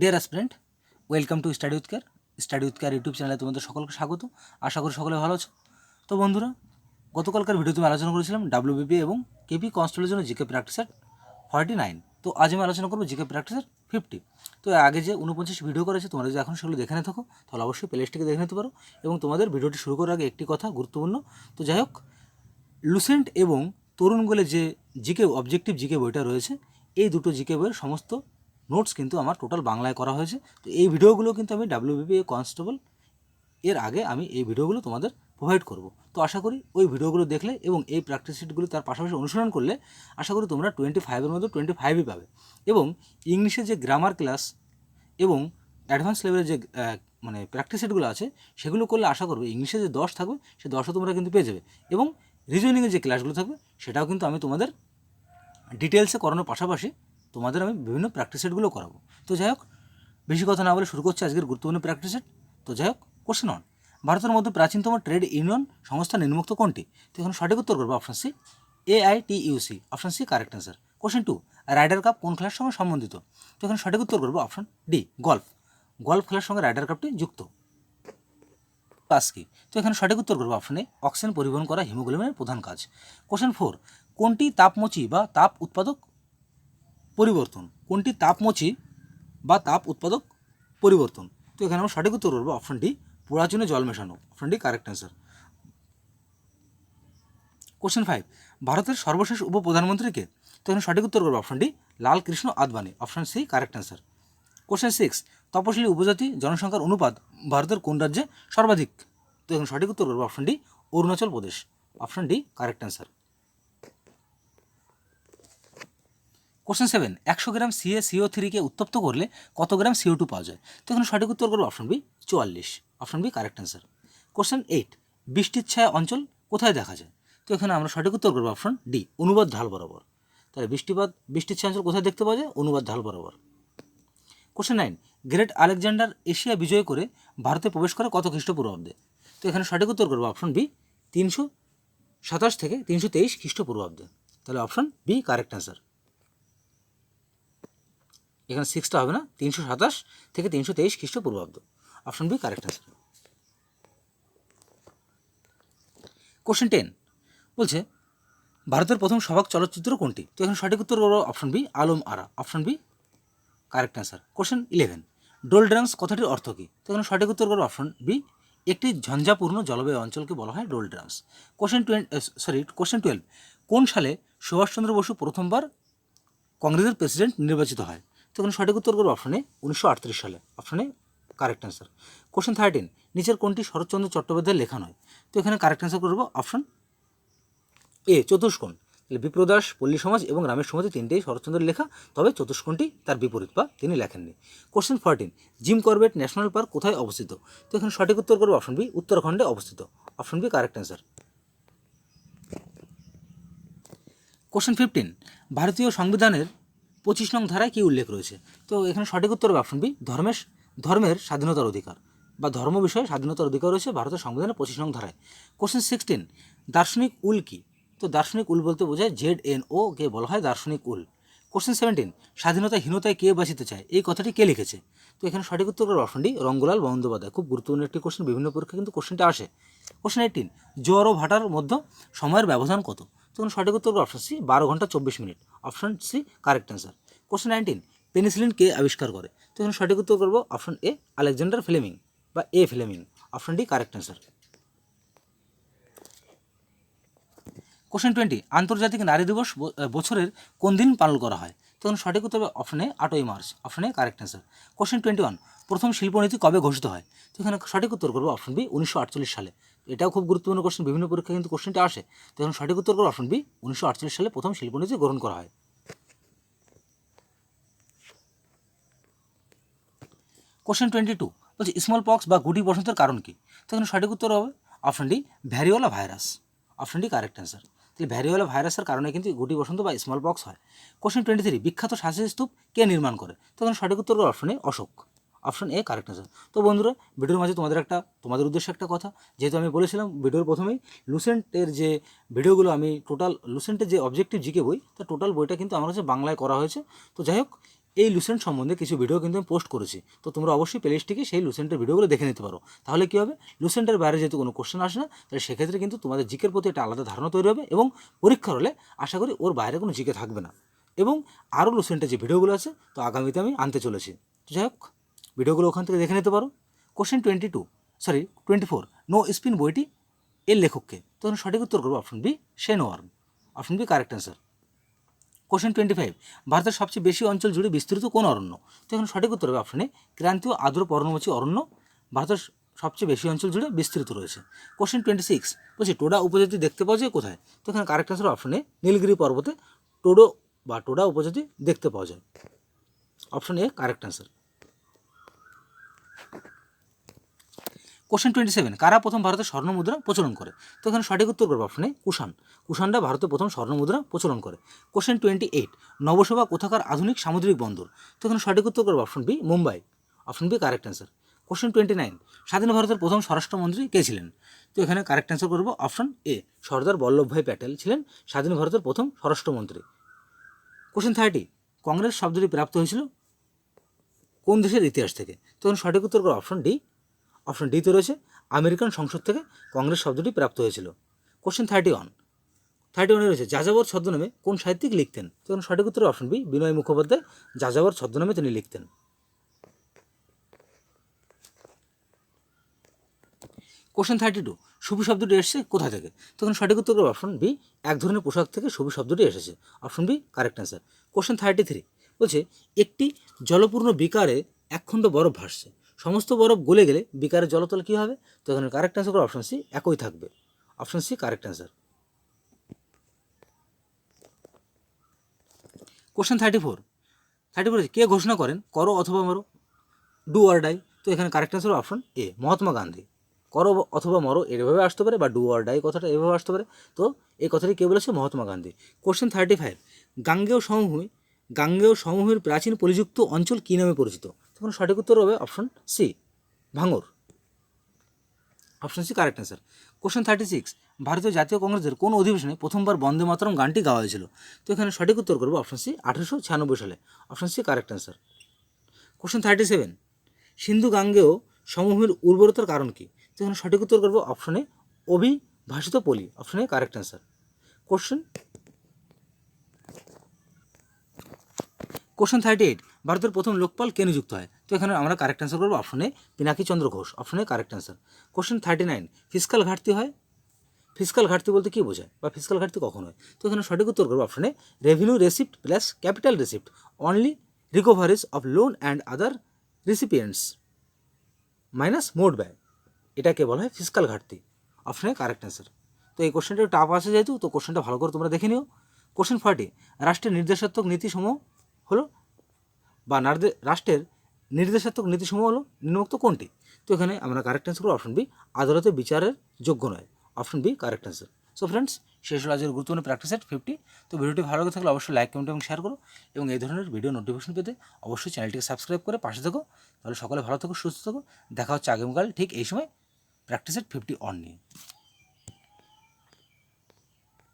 Dear aspirant welcome to study with care study with care YouTube চ্যানেলে তোমাদের সকলকে স্বাগত। আশা করি সকলে ভালো আছো। তো বন্ধুরা, গতকালকার ভিডিওতে আমি আলোচনা করেছিলাম ডাব্লিউবিপি এবং কেপি কনস্টেবলের জন্য জিকে প্র্যাকটিসার ফর্টি নাইন তো আজ আমি আলোচনা করব জিকে প্র্যাকটিসার ফিফটি তো আগে যে উনপঞ্চাশ ভিডিও করেছে, তোমরা যদি এখন সেগুলো দেখে নিয়ে থাকো, তাহলে অবশ্যই প্লেলিস্টটিকে দেখে নিতে পারো এবং তোমাদের ভিডিওটি শুরু করার আগে একটি কথা গুরুত্বপূর্ণ। তো যাই হোক লুসেন্ট এবং তরুণ গোলে যে জিকে অবজেক্টিভ জিকে বইটা রয়েছে, এই দুটো জিকে বইয়ের সমস্ত নোটস কিন্তু আমার টোটাল বাংলায় করা হয়েছে। তো এই ভিডিওগুলো কিন্তু আমি ডাব্লিউবিপি কনস্টেবল এর আগে আমি এই ভিডিওগুলো তোমাদের প্রোভাইড করব। তো আশা করি ওই ভিডিওগুলো দেখলে এবং এই প্র্যাকটিস শিটগুলো তার পাশাপাশি অনুসরণ করলে আশা করি তোমরা টোয়েন্টি ফাইভের মধ্যে টোয়েন্টি ফাইভই পাবে। এবং ইংলিশের যে গ্রামার ক্লাস এবং অ্যাডভান্স লেভেলের যে মানে প্র্যাকটিস সেটগুলো আছে, সেগুলো করলে আশা করবে ইংলিশে যে দশ থাকবে, সে দশও তোমরা কিন্তু পেয়ে যাবে। এবং রিজনিংয়ের যে ক্লাসগুলো থাকবে, সেটাও কিন্তু আমি তোমাদের ডিটেলসে করানোর পাশাপাশি তোমাদের আমি বিভিন্ন প্র্যাকটিস সেটগুলো করাবো। তো যাই হোক, বেশি কথা না বলে শুরু করছি আজকের গুরুত্বপূর্ণ প্র্যাকটিস সেট তো যাই হোক কোশ্চেন অন ভারতের মধ্যে প্রাচীনতম ট্রেড ইউনিয়ন সংস্থা নিম্নোক্ত কোনটি? তো এখন সঠিক উত্তর করব option C A I T UC option C correct answer question two Ryder Cup কোন খেলার সঙ্গে সম্বন্ধিত? তো এখানে সঠিক উত্তর করব অপশন ডি গল্ফ গল্ফ খেলার সঙ্গে রাইডার কাপটি যুক্ত। কাজ কি? তো এখানে সঠিক উত্তর করব অপশনে অক্সিজেন পরিবহন করা হিমোগ্লোবিনের প্রধান কাজ। কোশ্চেন ফোর কোনটি তাপমোচি বা তাপ উৎপাদক পরিবর্তন। কোনটি তাপমোচি বা তাপ উৎপাদক পরিবর্তন? তো এখানে আমরা সঠিক উত্তর করব অপশন ডি পোড়াচুনে জল মেশানো। Option D correct answer question five ভারতের সর্বশেষ উপপ্রধানমন্ত্রীকে? তো এখানে সঠিক উত্তর করব option D Lal Krishna Advani option C correct answer question six তপশিলি উপজাতি জনসংখ্যার অনুপাত ভারতের কোন রাজ্যে সর্বাধিক? তো এখানে সঠিক উত্তর করব option D Arunachal Pradesh. Option D correct answer question seven একশো গ্রাম সিএ সিও থ্রিকে উত্তপ্ত করলে কত গ্রাম সিও টু পাওয়া যায়? তো এখানে সঠিক উত্তর করব অপশন বি চুয়াল্লিশ। Option B correct answer question eight বৃষ্টির ছায়া অঞ্চল কোথায় দেখা যায়? তো এখানে আমরা সঠিক উত্তর করব অপশন ডি অনুবাদ ঢাল বরাবর। তাহলে বৃষ্টিপাত, বৃষ্টির ছায়া অঞ্চল কোথায় দেখতে পাওয়া যায়? অনুবাদ ঢাল বরাবর। Question nine great Alexander Asia বিজয় করে ভারতে প্রবেশ করে কত খ্রিস্টপূর্বাব্দে? তো এখানে সঠিক উত্তর করব অপশন বি তিনশো সাতাশ থেকে তিনশো তেইশ খ্রিস্টপূর্বাব্দে। তাহলে অপশন বি কারেক্ট অ্যান্সার এখানে সিক্সটা হবে না? তিনশো সাতাশ থেকে তিনশো তেইশ খ্রিস্টপূর্বাব্দ। Option B correct answer question ten বলছে, ভারতের প্রথম সবাক চলচ্চিত্র কোনটি? তো এখানে সঠিক উত্তর করব option B Alam Ara. Option B correct answer question eleven doldrums কথাটির অর্থ কী? তো এখানে সঠিক উত্তর করব অপশন বি একটি ঝঞ্ঝাপূর্ণ জলবায়ু অঞ্চলকে বলা হয় doldrums question twenty sorry question twelve কোন সালে সুভাষচন্দ্র বসু প্রথমবার কংগ্রেসের প্রেসিডেন্ট নির্বাচিত হয়? তো এখানে সঠিক উত্তর করব অপশনে উনিশশো আটত্রিশ সালে। অপশনে কারেক্ট অ্যান্সার কোশ্চেন থার্টিন নিচের কোনটি শরৎচন্দ্র চট্টোপাধ্যায়ের লেখা নয়? তো এখানে কারেক্ট অ্যান্সার করব অপশন এ চতুষ্কোণ। তাহলে বিপ্রদাস, পল্লী সমাজ এবং রামের সমাজে তিনটেই শরৎচন্দ্রের লেখা, তবে চতুষ্কোণটি তার বিপরীত বা তিনি লেখেননি। Question fourteen Jim Corbett national park কোথায় অবস্থিত? তো এখানে সঠিক উত্তর করব অপশন বি উত্তরাখণ্ডে অবস্থিত। Option B correct answer question fifteen ভারতীয় সংবিধানের পঁচিশ নং ধারায় কী উল্লেখ রয়েছে? তো এখানে সঠিক উত্তর হবে অপশন বি ধর্মের ধর্মের স্বাধীনতার অধিকার বা ধর্ম বিষয়ে স্বাধীনতার অধিকার রয়েছে ভারতের সংবিধানের পঁচিশ নং ধারায়। কোশ্চেন সিক্সটিন দার্শনিক উল কি? তো দার্শনিক উল বলতে বোঝায় জেড এন ও কে বলা হয় দার্শনিক উল। কোশ্চেন সেভেন্টিন স্বাধীনতাহীনতায় কে বাঁচিতে চায়? এই কথাটি কে লিখেছে? তো এখানে সঠিক উত্তর করবে অপশনটি রঙ্গলাল বন্দ্যোপাধ্যায়। খুব গুরুত্বপূর্ণ একটি কোশ্চেন বিভিন্ন পরীক্ষা কিন্তু কোশ্চেনটা আসে। কোশ্চেন এইটিন জোয়ার ও ভাটার মধ্যে সময়ের ব্যবধান কত? তখন সঠিক উত্তর অপশন সি বারো ঘণ্টা চব্বিশ minute. Option C correct answer question nineteen penicillin কে আবিষ্কার করে? তো এখানে সঠিক উত্তর করব অপশন এ আলেকজান্ডার ফ্লেমিং বা A Fleming option D correct answer question twenty আন্তর্জাতিক নারী দিবস বছরের কোন দিন পালন করা হয়? তখন সঠিক উত্তর হবে অপশনে আটই March. Option A correct answer question twenty one প্রথম শিল্পনীতি কবে ঘোষিত হয়? তো এখানে সঠিক উত্তর করব অপশন বি উনিশশো আটচল্লিশ সালে। এটাও খুব গুরুত্বপূর্ণ কোশ্চেন বিভিন্ন পরীক্ষায় কিন্তু কোশ্চেনটা আসে। তো এখন সঠিক উত্তর করব অপশন বি উনিশশো আটচল্লিশ সালে প্রথম শিল্পনীতি গ্রহণ করা হয়। কোশ্চেন টোয়েন্টি টু বলছে স্মল পক্স বা গুটি বসন্তের কারণ কি? তো এখানে সঠিক উত্তর হবে option D variola virus option D correct answer তাহলে ভ্যারিওলা ভাইরাসের কারণে কিন্তু গুটি বসন্ত বা স্মল পক্স হয়। কোশ্চেন টোয়েন্টি থ্রি বিখ্যাত শাসিত স্তূপ কে নির্মাণ করে? তখন সঠিক উত্তর option Ashoka. Option A correct answer তো বন্ধুরা, ভিডিওর মাঝে তোমাদের একটা, তোমাদের উদ্দেশ্যে একটা কথা, যেহেতু আমি বলেছিলাম, ভিডিওর প্রথমেই লুসেন্টের যে ভিডিওগুলো, আমি টোটাল লুসেন্টের যে অবজেক্টিভ জিকে বই, তা টোটাল বইটা কিন্তু আমার কাছে বাংলায় করা হয়েছে। তো যাই হোক, এই লুসেন্ট সম্বন্ধে কিছু ভিডিও কিন্তু আমি পোস্ট করেছি। তো তোমরা অবশ্যই প্লেলিস্টটিকে সেই লুসেন্টের ভিডিওগুলো দেখে নিতে পারো। তাহলে কী হবে? লুসেন্টের বাইরে যেহেতু কোনো কোশ্চেন আসে না, তাহলে সেক্ষেত্রে কিন্তু তোমাদের জিকের প্রতি একটা আলাদা ধারণা তৈরি হবে এবং পরীক্ষার হলে আশা করি ওর বাইরে কোনো জিকে থাকবে না। এবং আরও লুসেন্টের যে ভিডিওগুলো আছে, তো আগামীতে আমি আনতে চলেছি। তো যাই হোক ভিডিওগুলো ওখান থেকে দেখে নিতে পারো। Question twenty two sorry twenty four no spin বইটি এর লেখককে। তখন সঠিক উত্তর করব option B Shane Warne option B correct answer question twenty five ভারতের সবচেয়ে বেশি অঞ্চল জুড়ে বিস্তৃত কোন অরণ্য? তো এখন সঠিক উত্তর হবে অপশনে ক্রান্তীয় আর্দ্র পর্ণমোচী অরণ্য, ভারতের সবচেয়ে বেশি অঞ্চল জুড়ে বিস্তৃত রয়েছে। কোশ্চেন টোয়েন্টি সিক্স বলছি টোডা উপজাতি দেখতে পাওয়া যায় কোথায়? তো এখানে কারেক্ট অ্যান্সার অপশনে নীলগিরি পর্বতে টোডো বা টোডা উপজাতি দেখতে পাওয়া যায়। Option A correct answer question twenty seven কারা প্রথম ভারতে স্বর্ণ মুদ্রা প্রচলন করে? তো এখানে সঠিক উত্তর করব অপশনে কুষাণ। কুষাণরা ভারতে প্রথম স্বর্ণ মুদ্রা প্রচলন করে। কোশ্চেন টোয়েন্টি এইট নবসভা কোথাকার আধুনিক সামুদ্রিক বন্দর? তো এখানে সঠিক উত্তর করব option B Mumbai. Option B correct answer question twenty nine স্বাধীন ভারতের প্রথম স্বরাষ্ট্রমন্ত্রী কে ছিলেন? তো এখানে কারেক্ট অ্যান্সার করব অপশন এ সর্দার বল্লভভাই প্যাটেল ছিলেন স্বাধীন ভারতের প্রথম স্বরাষ্ট্রমন্ত্রী। কোশ্চেন থার্টি কংগ্রেস শব্দটি প্রাপ্ত হয়েছিল কোন দেশের ইতিহাস থেকে? তখন সঠিক উত্তর করো অপশন ডি অপশন ডিতে রয়েছে, আমেরিকান সংসদ থেকে কংগ্রেস শব্দটি প্রাপ্ত হয়েছিল। কোশ্চেন থার্টি ওয়ান থার্টি ওয়ানে রয়েছে, যাযাবর ছদ্মনামে কোন সাহিত্যিক লিখতেন? তখন সঠিক উত্তর অপশন বি বিনয় মুখোপাধ্যায়, যাযাবর ছদ্মনামে তিনি লিখতেন। কোশ্চেন থার্টি টু সুবি শব্দটি এসেছে কোথা থেকে? তখন সঠিক উত্তর অপশন বি এক ধরনের পোশাক থেকে সুবি শব্দটি এসেছে। Option B correct answer question thirty three বলছে, একটি জলপূর্ণ বিকারে একখণ্ড বরফ ভাসছে। সমস্ত বরফ গলে গেলে বিকারের জলতল কী হবে? তো এখানে কারেক্ট অ্যান্সার করে অপশন সি একই থাকবে। Option C correct answer question thirty four thirty four কে ঘোষণা করেন? করো অথবা মরো। ডু অর ডাই তো এখানে correct answer option A Mahatma Gandhi. করো অথবা মরো, এভাবে আসতে পারে বা ডু অর ডাই কথাটা এভাবে আসতে পারে। তো এই কথাটি কে বলেছে? Mahatma Gandhi. Question thirty five গাঙ্গেয় সমভূমি, গাঙ্গেয় সমভূমির প্রাচীন পরিযুক্ত অঞ্চল কী নামে পরিচিত? তখন সঠিক উত্তর হবে অপশন সি ভাঙর option C correct answer question thirty six ভারতীয় জাতীয় কংগ্রেসের কোন অধিবেশনে প্রথমবার বন্দে মাতরম গানটি গাওয়া হয়েছিল? তো এখানে সঠিক উত্তর করব অপশন সি আঠেরোশো ছিয়ানব্বই সালে। Option C correct answer question thirty seven Sindhu গাঙ্গেয় সমভূমির উর্বরতার কারণ কী? তো এখানে সঠিক উত্তর করব অপশনে অভিভাষিত পলি। Option A correct answer question question thirty eight ভারতের প্রথম লোকপাল কে নিযুক্ত হয়? তো এখানে আমরা কারেক্ট অ্যান্সার করব অপশনে পিনাকি চন্দ্র ঘোষ। অপশনে correct answer question thirty nine physical ঘাটতি হয়? ফিজিক্যাল ঘাটতি বলতে কী বোঝায়? বা ফিজিক্যাল ঘাটতি কখন হয়? তো এখানে সঠিক উত্তর করব অপশনে revenue receipt plus capital receipt only recoveries of loan and other recipients minus মোট ব্যয়। এটাকে বলা হয় ফিজিক্যাল ঘাটতি। অপশনে কারেক্ট অ্যান্সার তো এই কোশ্চেনটা টাফ আছে যেহেতু, তো কোশ্চেনটা ভালো করে তোমরা দেখে নিও। কোশ্চেন ফার্টি রাষ্ট্রের নির্দেশাত্মক নীতিসমূহ হলো বা রাষ্ট্রের নির্দেশাত্মক নীতিসমূহ হলো নিম্নোক্ত কোনটি? তো এখানে আমরা কারেক্ট অ্যান্সার করব অপশন বি আদালতে বিচারের যোগ্য নয়। Option B correct answer so friends শেষ হলো আজকের গুরুত্বপূর্ণ প্র্যাকটিস সেট ফিফটি তো ভিডিওটি ভালো লাগে থাকলে অবশ্যই লাইক কমেন্ট এবং শেয়ার করো এবং এই ধরনের ভিডিও নোটিফিকেশন পেতে অবশ্যই চ্যানেলটিকে সাবস্ক্রাইব করে পাশে থাকো। তাহলে সকলে ভালো থাকো, সুস্থ থাকো। দেখা হচ্ছে আগামীকাল ঠিক এই সময় প্র্যাকটিস সেট ফিফটি অন নিয়ে।